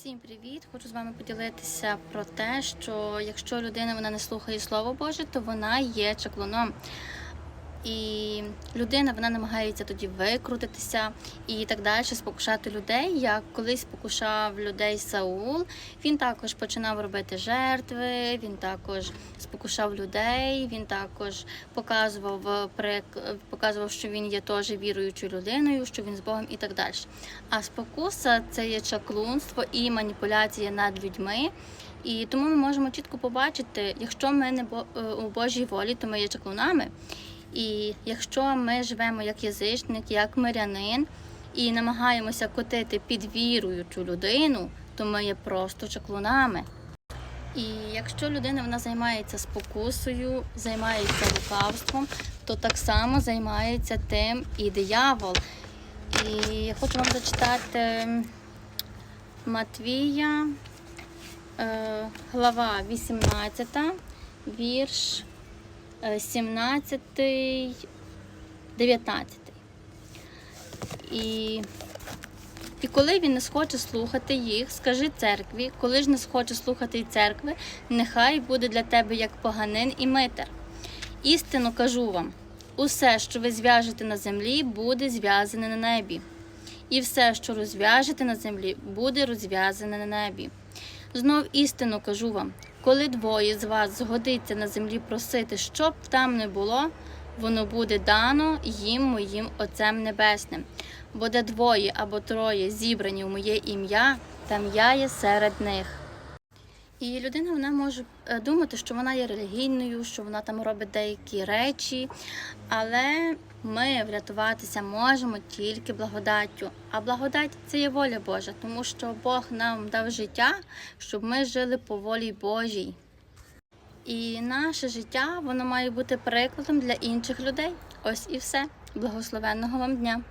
Всім привіт! Хочу з вами поділитися про те, що якщо людина вона не слухає Слово Боже, то вона є чаклуном. І людина вона намагається тоді викрутитися і так далі, спокушати людей. Як колись спокушав людей Саул, він також починав робити жертви, він також спокушав людей, він також показував показував, що він є теж віруючою людиною, що він з Богом і так далі. А спокуса це є чаклунство і маніпуляція над людьми. І тому ми можемо чітко побачити, якщо ми не бо- е, у Божій волі, то ми є чаклунами. І якщо ми живемо як язичник, як мирянин, і намагаємося котити під віруючу людину, то ми є просто чаклунами. І якщо людина вона займається спокусою, займається лукавством, то так само займається тим і диявол. І я хочу вам зачитати Матвія, е, глава 18, вірш 17, 19. І, і коли він не схоче слухати їх, скажи церкві, коли ж не схоче слухати й церкви, нехай буде для тебе як поганин і митер. Істину кажу вам: усе, що ви зв'яжете на землі, буде зв'язане на небі. І все, що розв'яжете на землі, буде розв'язане на небі. Знов істину кажу вам: коли двоє з вас згодиться на землі просити, щоб там не було, воно буде дано їм моїм Отцем Небесним. Бо де двоє або троє зібрані в моє ім'я, там я є серед них. І людина вона може е, думати, що вона є релігійною, що вона там робить деякі речі, але ми врятуватися можемо тільки благодаттю. А благодать це є воля Божа, тому що Бог нам дав життя, щоб ми жили по волі Божій. І наше життя воно має бути прикладом для інших людей. Ось і все. Благословенного вам дня!